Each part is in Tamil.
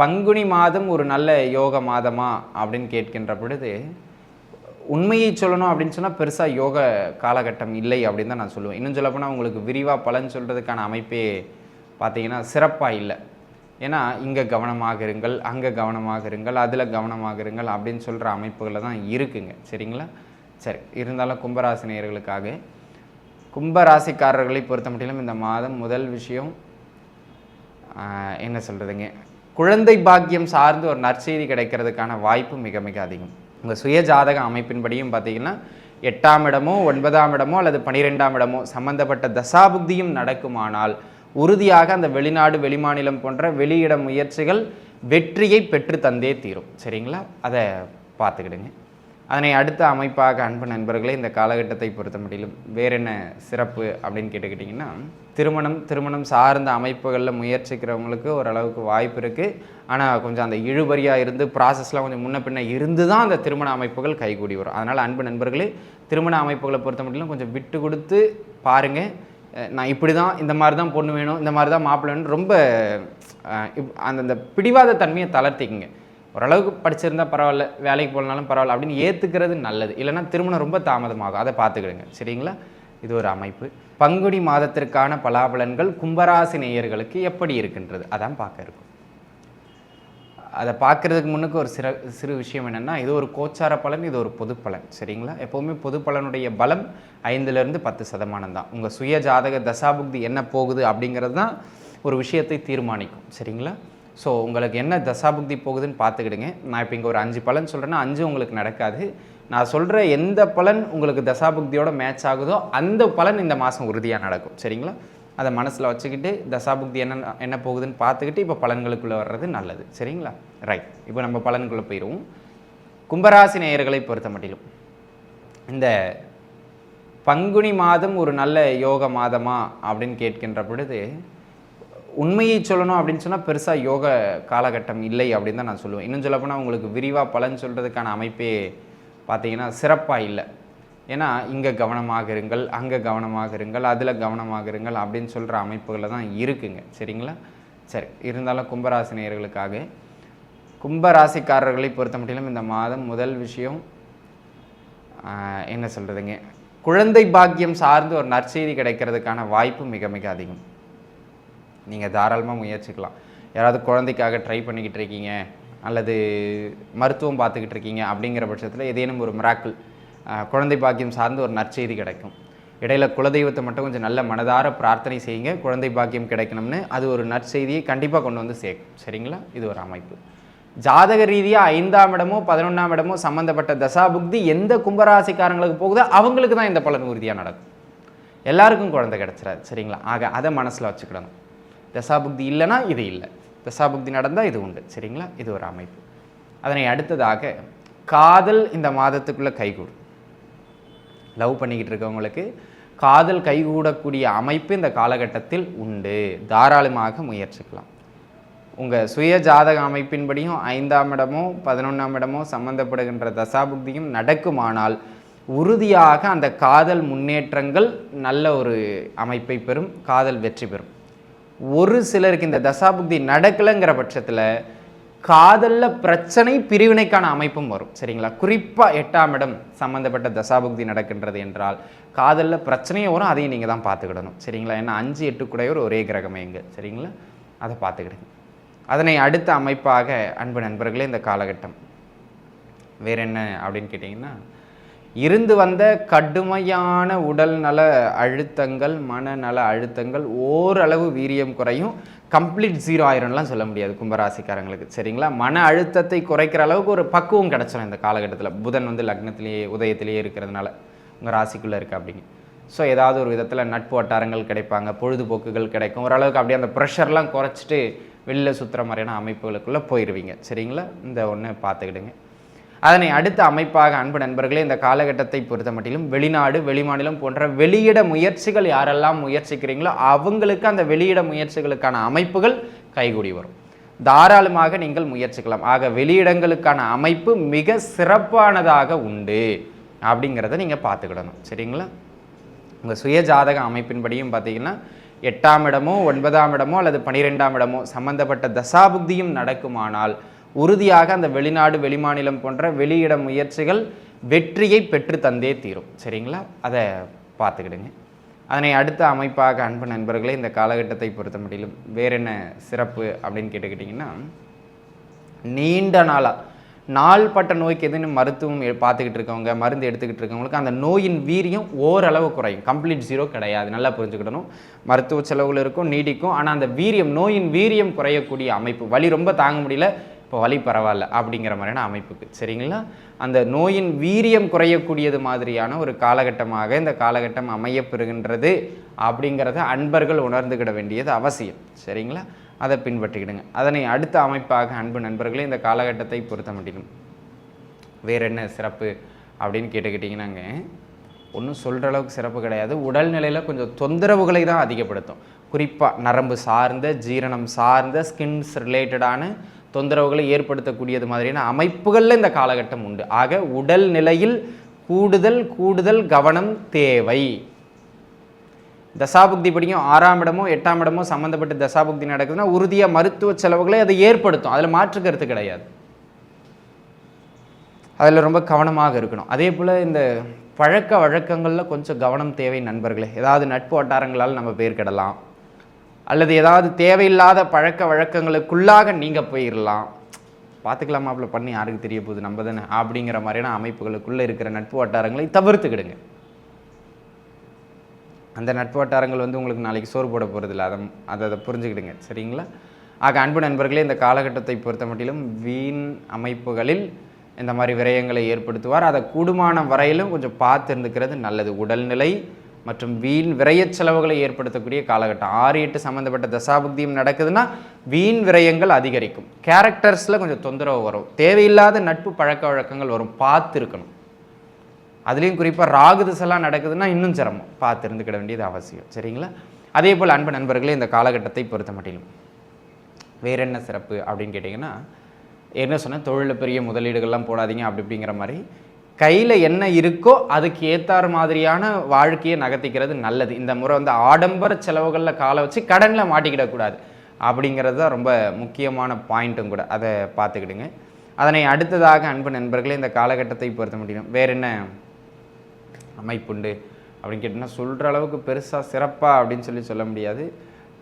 பங்குனி மாதம் ஒரு நல்ல யோக மாதமா அப்படின்னு கேட்கின்ற பொழுது உண்மையை சொல்லணும் அப்படின்னு சொன்னால் பெருசாக யோக காலகட்டம் இல்லை அப்படின்னு தான் நான் சொல்லுவேன். இன்னும் சொல்லப்போனால் உங்களுக்கு விரிவாக பலன் சொல்கிறதுக்கான அமைப்பே பார்த்தீங்கன்னா சிறப்பாக இல்லை. ஏன்னா இங்கே கவனமாக இருங்கள் அங்கே கவனமாக இருங்கள் அதில் கவனமாக இருங்கள் அப்படின்னு சொல்கிற அமைப்புகளில் தான் இருக்குங்க. சரிங்களா? சரி இருந்தாலும் கும்பராசி நேயர்களுக்காக கும்பராசிக்காரர்களை பொறுத்த மட்டிலும் இந்த மாதம் முதல் விஷயம் என்ன சொல்கிறதுங்க குழந்தை பாக்கியம் சார்ந்து ஒரு நற்செய்தி கிடைக்கிறதுக்கான வாய்ப்பு மிக மிக அதிகம். உங்கள் சுய ஜாதக அமைப்பின்படியும் பார்த்தீங்கன்னா எட்டாம் இடமோ ஒன்பதாம் இடமோ அல்லது பனிரெண்டாம் இடமோ சம்பந்தப்பட்ட தசாபுக்தியும் நடக்குமானால் உறுதியாக அந்த வெளிநாடு வெளிமாநிலம் போன்ற வெளியிட முயற்சிகள் வெற்றியை பெற்று தந்தே தீரும். சரிங்களா? அதை பார்த்துக்கிடுங்க. அதனை அடுத்த அமைப்பாக அன்பு நண்பர்களே இந்த காலகட்டத்தை பொறுத்த முடியலும் வேற என்ன சிறப்பு அப்படின்னு கேட்டுக்கிட்டிங்கன்னா திருமணம் திருமணம் சார்ந்த அமைப்புகளில் முயற்சிக்கிறவங்களுக்கு ஓரளவுக்கு வாய்ப்பு இருக்குது ஆனால் கொஞ்சம் அந்த இழுபறியாக இருந்து ப்ராசஸ்லாம் கொஞ்சம் முன்ன பின்ன இருந்து தான் அந்த திருமண அமைப்புகள் கைகூடி வரும். அதனால் அன்பு நண்பர்களே திருமண அமைப்புகளை பொறுத்த மட்டிலும் கொஞ்சம் விட்டு கொடுத்து பாருங்கள் நான் இப்படி தான் இந்த மாதிரி தான் பொண்ணு வேணும் இந்த மாதிரி தான் மாப்பிள்ளை வேணும் ரொம்ப அந்தந்த இப்- பிடிவாத தன்மையை தளர்த்திக்குங்க. ஓரளவுக்கு படிச்சிருந்தா பரவாயில்ல வேலைக்கு போகலனாலும் பரவாயில்ல அப்படின்னு ஏற்றுக்கிறது நல்லது. இல்லைன்னா திருமணம் ரொம்ப தாமதமாகும். அதை பார்த்துக்கிடுங்க. சரிங்களா? இது ஒரு அமைப்பு. பங்குனி மாதத்திற்கான பலாபலன்கள் கும்பராசி நேயர்களுக்கு எப்படி இருக்கின்றது? அதான் பார்க்க இருக்கும். அதை பார்க்குறதுக்கு முன்னுக்கு ஒரு சிறு சிறு விஷயம் என்னென்னா இது ஒரு கோச்சார பலன் இது ஒரு பொது பலன். சரிங்களா? எப்போவுமே பொது பலனுடைய பலம் ஐந்துலேருந்து பத்து சதமானம் தான். உங்கள் சுய ஜாதக தசாபுக்தி என்ன போகுது அப்படிங்கிறது தான் ஒரு விஷயத்தை தீர்மானிக்கும். சரிங்களா? ஸோ உங்களுக்கு என்ன தசாபுக்தி போகுதுன்னு பார்த்துக்கிடுங்க. நான் இப்போ இங்கே ஒரு அஞ்சு பலன் சொல்கிறேன்னா அஞ்சு உங்களுக்கு நடக்காது. நான் சொல்கிற எந்த பலன் உங்களுக்கு தசாபுக்தியோட மேட்ச் ஆகுதோ அந்த பலன் இந்த மாதம் உறுதியாக நடக்கும். சரிங்களா? அதை மனசில் வச்சுக்கிட்டு தசாபுக்தி என்ன என்ன போகுதுன்னு பார்த்துக்கிட்டு இப்போ பலன்களுக்குள்ளே வர்றது நல்லது. சரிங்களா? ரைட் இப்போ நம்ம பலனுக்குள்ளே போயிடுவோம் கும்பராசி நேயர்களை பொறுத்த மட்டிலும் இந்த பங்குனி மாதம் ஒரு நல்ல யோக மாதமா அப்படின்னு கேட்கின்ற பொழுது உண்மையை சொல்லணும் அப்படின்னு சொன்னால் பெருசாக யோக காலகட்டம் இல்லை அப்படின்னு தான் நான் சொல்லுவேன். இன்னும் சொல்லப்போனால் உங்களுக்கு விரிவாக பலன் சொல்கிறதுக்கான அமைப்பே பார்த்தீங்கன்னா சிறப்பாக இல்லை. ஏன்னா இங்கே கவனமாக இருங்கள் அங்கே கவனமாக இருங்கள் அதில் கவனமாக இருங்கள் அப்படின்னு சொல்கிற அமைப்புகளில் தான் இருக்குங்க. சரிங்களா? சரி இருந்தாலும் கும்பராசினியர்களுக்காக கும்பராசிக்காரர்களை பொறுத்த மட்டிலும் இந்த மாதம் முதல் விஷயம் என்ன சொல்கிறதுங்க குழந்தை பாக்கியம் சார்ந்து ஒரு நற்செய்தி கிடைக்கிறதுக்கான வாய்ப்பு மிக மிக அதிகம். நீங்கள் தாராளமாக முயற்சிக்கலாம். யாராவது குழந்தைக்காக ட்ரை பண்ணிக்கிட்டு இருக்கீங்க அல்லது மருத்துவம் பார்த்துக்கிட்டு இருக்கீங்க அப்படிங்கிற பட்சத்தில் ஏதேனும் ஒரு மிராக்கிள் குழந்தை பாக்கியம் சார்ந்து ஒரு நற்செய்தி கிடைக்கும். இடையில குலதெய்வத்தை மட்டும் கொஞ்சம் நல்ல மனதார பிரார்த்தனை செய்யுங்க. குழந்தை பாக்கியம் கிடைக்கணும்னு அது ஒரு நற்செய்தியை கண்டிப்பாக கொண்டு வந்து சேர்க்கும் சரிங்களா? இது ஒரு அமைப்பு. ஜாதக ரீதியாக ஐந்தாம் இடமோ பதினொன்றாம் இடமோ சம்மந்தப்பட்ட தசாபுக்தி எந்த கும்பராசிக்காரங்களுக்கு போகுதோ அவங்களுக்கு தான் இந்த பலன் உறுதியாக நடக்கும். எல்லாருக்கும் குழந்தை கிடச்சிடாது சரிங்களா? ஆக அதை மனசில் வச்சுக்கிடணும். தசாபுக்தி இல்லைன்னா இது இல்லை. தசாபுக்தி நடந்தால் இது உண்டு. சரிங்களா? இது ஒரு அமைப்பு. அதனை அடுத்ததாக காதல் இந்த மாதத்துக்குள்ளே கைகூடும். லவ் பண்ணிக்கிட்டு இருக்கவங்களுக்கு காதல் கைகூடக்கூடிய அமைப்பு இந்த காலகட்டத்தில் உண்டு. தாராளமாக முயற்சிக்கலாம். உங்கள் சுய ஜாதக அமைப்பின்படியும் ஐந்தாம் இடமோ பதினொன்றாம் இடமோ சம்பந்தப்படுகின்ற தசாபுக்தியும் நடக்குமானால் உறுதியாக அந்த காதல் முன்னேற்றங்கள் நல்ல ஒரு அமைப்பை பெறும். காதல் வெற்றி பெறும். ஒரு சிலருக்கு இந்த தசாபுக்தி நடக்கலைங்கிற பட்சத்தில் காதலில் பிரச்சனை பிரிவினைக்கான அமைப்பும் வரும் சரிங்களா? குறிப்பாக எட்டாம் இடம் சம்மந்தப்பட்ட தசாபுக்தி நடக்கின்றது என்றால் காதலில் பிரச்சனையும் வரும் அதையும் நீங்கள் தான் பார்த்துக்கிடணும் சரிங்களா? ஏன்னா அஞ்சு எட்டு கூடையோர் ஒரே கிரகமே இங்கே சரிங்களா? அதை பார்த்துக்கிடுங்க. அதனை அடுத்த அமைப்பாக அன்பு நண்பர்களே இந்த காலகட்டம். வேற என்ன அப்படின்னு கேட்டிங்கன்னா இருந்து வந்த கடுமையான உடல் நல அழுத்தங்கள் மனநல அழுத்தங்கள் ஓரளவு வீரியம் குறையும். கம்ப்ளீட் ஜீரோ ஆயிரம்லாம் சொல்ல முடியாது கும்பராசிக்காரங்களுக்கு. சரிங்களா? மன அழுத்தத்தை குறைக்கிற அளவுக்கு ஒரு பக்குவம் கிடச்சிடும் இந்த காலகட்டத்தில். புதன் வந்து லக்னத்திலேயே உதயத்திலேயே இருக்கிறதுனால உங்கள் ராசிக்குள்ளே இருக்கு அப்படிங்க ஸோ ஏதாவது ஒரு விதத்தில் நட்பு வட்டாரங்கள் கிடைப்பாங்க பொழுதுபோக்குகள் கிடைக்கும். ஓரளவுக்கு அப்படியே அந்த ப்ரெஷர்லாம் குறைச்சிட்டு வெளியில் சுற்றுற மாதிரியான அமைப்புகளுக்குள்ளே போயிடுவீங்க சரிங்களா? இந்த ஒன்று பார்த்துக்கிடுங்க. அதனை அடுத்த அமைப்பாக அன்பு நண்பர்களே இந்த காலகட்டத்தை பொறுத்த மட்டிலும் வெளிநாடு வெளிமாநிலம் போன்ற வெளியிட முயற்சிகள் யாரெல்லாம் முயற்சிக்கிறீங்களோ அவங்களுக்கு அந்த வெளியிட முயற்சிகளுக்கான அமைப்புகள் கைகூடி வரும். தாராளமாக நீங்கள் முயற்சிக்கலாம். ஆக வெளியிடங்களுக்கான அமைப்பு மிக சிறப்பானதாக உண்டு அப்படிங்கிறத நீங்கள் பார்த்துக்கிடணும். சரிங்களா? உங்கள் சுய ஜாதக அமைப்பின்படியும் பார்த்தீங்கன்னா எட்டாம் இடமோ ஒன்பதாம் இடமோ அல்லது பனிரெண்டாம் இடமோ சம்பந்தப்பட்ட தசாபுக்தியும் நடக்குமானால் உறுதியாக அந்த வெளிநாடு வெளிமாநிலம் போன்ற வெளியிட முயற்சிகள் வெற்றியை பெற்று தந்தே தீரும். சரிங்களா? அதை பார்த்துக்கிடுங்க. அதனை அடுத்த அமைப்பாக அன்பு நண்பர்களே இந்த காலகட்டத்தை பொறுத்த முடியலும் வேற என்ன சிறப்பு அப்படின்னு கேட்டுக்கிட்டிங்கன்னா நீண்ட நாளாக நாள்பட்ட நோய்க்கு எதுன்னு மருத்துவம் எ- பார்த்துக்கிட்டு இருக்கவங்க மருந்து எடுத்துக்கிட்டு இருக்கவங்களுக்கு அந்த நோயின் வீரியம் ஓரளவு குறையும். கம்ப்ளீட் ஜீரோ கிடையாது. நல்லா புரிஞ்சுக்கிடணும். மருத்துவ செலவுகள் இருக்கும் நீடிக்கும். ஆனால் அந்த வீரியம் நோயின் வீரியம் குறையக்கூடிய அமைப்பு வலி ரொம்ப தாங்க முடியல இப்போ வலி பரவாயில்ல அப்படிங்கிற மாதிரியான அமைப்புக்கு. சரிங்களா? அந்த நோயின் வீரியம் குறையக்கூடியது மாதிரியான ஒரு காலகட்டமாக இந்த காலகட்டம் அமையப்பெறுகின்றது அப்படிங்கிறத அன்பர்கள் உணர்ந்துக்கிட வேண்டியது அவசியம். சரிங்களா? அதை பின்பற்றிக்கிடுங்க. அதனை அடுத்த அமைப்பாக அன்பு நண்பர்களே இந்த காலகட்டத்தை பொருத்த முடியும் வேற என்ன சிறப்பு அப்படின்னு கேட்டுக்கிட்டிங்கன்னாங்க. ஒன்றும் சொல்கிற அளவுக்கு சிறப்பு கிடையாது. உடல்நிலையில் கொஞ்சம் தொந்தரவுகளை தான் அதிகப்படுத்தும். குறிப்பாக நரம்பு சார்ந்த ஜீரணம் சார்ந்த ஸ்கின்ஸ் ரிலேட்டடான தொந்தரவுகளை ஏற்படுத்தக்கூடியது மாதிரியான அமைப்புகளில் இந்த காலகட்டம் உண்டு. ஆக உடல் நிலையில் கூடுதல் கூடுதல் கவனம் தேவை. தசாபுக்தி படிக்கும் ஆறாம் இடமோ எட்டாம் இடமோ சம்மந்தப்பட்ட தசாபுக்தி நடக்குதுன்னா உறுதியாக மருத்துவ செலவுகளை அதை ஏற்படுத்தும். அதில் மாற்று கருத்து கிடையாது. அதில் ரொம்ப கவனமாக இருக்கணும். அதே போல் இந்த பழக்க வழக்கங்களில் கொஞ்சம் கவனம் தேவை நண்பர்களே. ஏதாவது நட்பு வட்டாரங்களால் நம்ம பேர் கிடலாம். அல்லது ஏதாவது தேவையில்லாத பழக்க வழக்கங்களுக்குள்ளாக நீங்கள் போயிடலாம் பார்த்துக்கலாமாப்ல பண்ணி யாருக்கு தெரிய போகுது? நம்ம தானே. அப்படிங்கிற மாதிரியான அமைப்புகளுக்குள்ளே இருக்கிற நட்பு வட்டாரங்களை தவிர்த்துக்கிடுங்க. அந்த நட்பு வட்டாரங்கள் வந்து உங்களுக்கு நாளைக்கு சோறு போட போகிறதில்ல அதை அதை அதை புரிஞ்சுக்கிடுங்க. சரிங்களா? ஆக அன்பு நண்பர்களே இந்த காலகட்டத்தை பொறுத்த மட்டிலும் வீண் அமைப்புகளில் இந்த மாதிரி விரயங்களை ஏற்படுத்துவார். அதை கூடுமான வரையிலும் கொஞ்சம் பார்த்து இருந்துக்கிறது நல்லது. உடல்நிலை மற்றும் வீண் விரயச் செலவுகளை ஏற்படுத்தக்கூடிய காலகட்டம். ஆறு எட்டு சம்மந்தப்பட்ட தசாபுக்தியும் நடக்குதுன்னா வீண் விரயங்கள் அதிகரிக்கும். கேரக்டர்ஸில் கொஞ்சம் தொந்தரவு வரும். தேவையில்லாத நட்பு பழக்க வழக்கங்கள் வரும். பார்த்து இருக்கணும் அதுலேயும் குறிப்பாக ராகு திசைலாம் நடக்குதுன்னா இன்னும் சிரமம். பார்த்து இருந்துக்கிட வேண்டியது அவசியம். சரிங்களா? அதே போல் அன்பு நண்பர்களே இந்த காலகட்டத்தை பொறுத்த மட்டிலும் வேற என்ன சிறப்பு அப்படின்னு கேட்டிங்கன்னா என்ன சொன்னால் தொழிலில் பெரிய முதலீடுகள்லாம் போடாதீங்க அப்படி இப்படிங்கிற மாதிரி கையில் என்ன இருக்கோ அதுக்கு ஏற்றார் மாதிரியான வாழ்க்கையை நகர்த்திக்கிறது நல்லது. இந்த முறை வந்து ஆடம்பர செலவுகளில் காலை வச்சு கடனில் மாட்டிக்கிடக்கூடாது அப்படிங்கிறது தான் ரொம்ப முக்கியமான பாயிண்ட்டும் கூட. அதை பார்த்துக்கிடுங்க. அதனை அடுத்ததாக அன்பு நண்பர்களே இந்த காலகட்டத்தை பொறுத்த முடியும். வேற என்ன அமைப்புண்டு? அப்படின்னு கேட்டிங்கன்னா சொல்கிற அளவுக்கு பெருசாக சிறப்பாக அப்படின்னு சொல்லி சொல்ல முடியாது.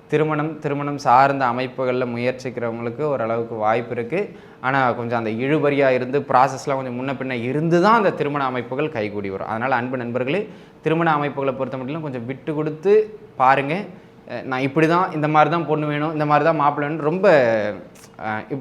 திருமணம் திருமணம் சார்ந்த அமைப்புகளில் முயற்சிக்கிறவங்களுக்கு ஓரளவுக்கு வாய்ப்பு இருக்குது ஆனால் கொஞ்சம் அந்த இழுபறியாக இருந்து ப்ராசஸ்லாம் கொஞ்சம் முன்ன பின்ன இருந்து தான் அந்த திருமண அமைப்புகள் கைகூடி வரும். அதனால் அன்பு நண்பர்களே திருமண அமைப்புகளை பொறுத்த மட்டும் கொஞ்சம் விட்டு கொடுத்து பாருங்கள் நான் இப்படி தான் இந்த மாதிரி தான் பொண்ணு வேணும் இந்த மாதிரி தான் மாப்பிள்ள வேணும் ரொம்ப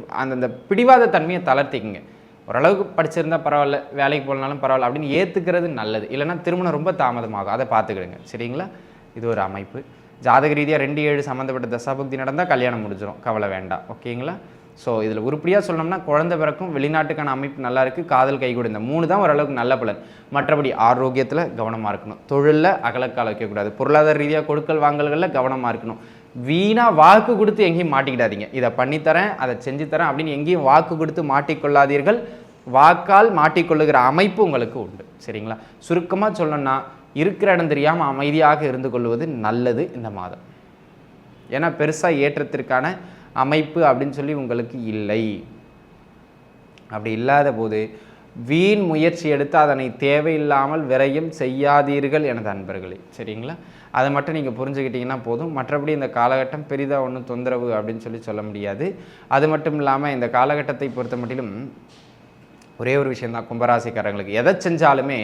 அந்தந்த இப்- பிடிவாத தன்மையை தளர்த்திக்குங்க. ஓரளவுக்கு படிச்சிருந்தா பரவாயில்ல வேலைக்கு போகலனாலும் பரவாயில்ல அப்படின்னு ஏற்றுக்கிறது நல்லது. இல்லைனா திருமணம் ரொம்ப தாமதமாகும். அதை பார்த்துக்கிடுங்க. சரிங்களா? இது ஒரு அமைப்பு. ஜாதக ரீதியாக ரெண்டு ஏழு சம்மந்தப்பட்ட தசாபுக்தி நடந்தால் கல்யாணம் முடிஞ்சிடும் கவலை வேண்டாம். ஓகேங்களா? ஸோ இதில் உருப்படியாக சொல்லணும்னா குழந்தை பிறக்கும் வெளிநாட்டுக்கான அமைப்பு நல்லா இருக்குது காதல் கைகூட இந்த மூணு தான் ஓரளவுக்கு நல்ல பலன். மற்றபடி ஆரோக்கியத்தில் கவனமாக இருக்கணும். தொழிலில் அகலக்கால வைக்கக்கூடாது. பொருளாதார ரீதியாக கொடுக்கல் வாங்கல்களில் கவனமாக இருக்கணும். வீணாக வாக்கு கொடுத்து எங்கேயும் மாட்டிக்கிடாதீங்க. இதை பண்ணித்தரேன் அதை செஞ்சு தரேன் அப்படின்னு எங்கேயும் வாக்கு கொடுத்து மாட்டிக்கொள்ளாதீர்கள். வாக்கால் மாட்டிக்கொள்ளுகிற அமைப்பு உங்களுக்கு உண்டு. சரிங்களா? சுருக்கமாக சொல்லணும்னா இருக்கிற இடம் தெரியாமல் அமைதியாக இருந்து கொள்வது நல்லது இந்த மாதம். ஏன்னா பெருசாக ஏற்றத்திற்கான அமைப்பு அப்படின்னு சொல்லி உங்களுக்கு இல்லை. அப்படி இல்லாத போது வீண் முயற்சி எடுத்து அதனை தேவையில்லாமல் விரையும் செய்யாதீர்கள் எனது அன்பர்களே. சரிங்களா? அதை மட்டும் நீங்கள் புரிஞ்சுக்கிட்டீங்கன்னா போதும். மற்றபடி இந்த காலகட்டம் பெரிதாக ஒன்றும் தொந்தரவு அப்படின்னு சொல்லி சொல்ல முடியாது. அது மட்டும் இல்லாமல் இந்த காலகட்டத்தை பொறுத்த மட்டிலும் ஒரே ஒரு விஷயந்தான் கும்பராசிக்காரங்களுக்கு எதை செஞ்சாலுமே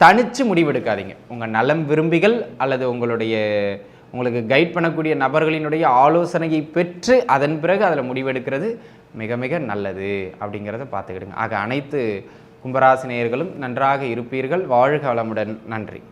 தனிச்சு முடிவெடுக்காதீங்க. உங்கள் நலம் விரும்பிகள் அல்லது உங்களுடைய உங்களுக்கு கைட் பண்ணக்கூடிய நபர்களினுடைய ஆலோசனையை பெற்று அதன் பிறகு அதில் முடிவெடுக்கிறது மிக மிக நல்லது அப்படிங்கிறத பார்த்துக்கிடுங்க. ஆக அனைத்து கும்பராசினியர்களும் நன்றாக இருப்பீர்கள். வாழ்க வளமுடன். நன்றி.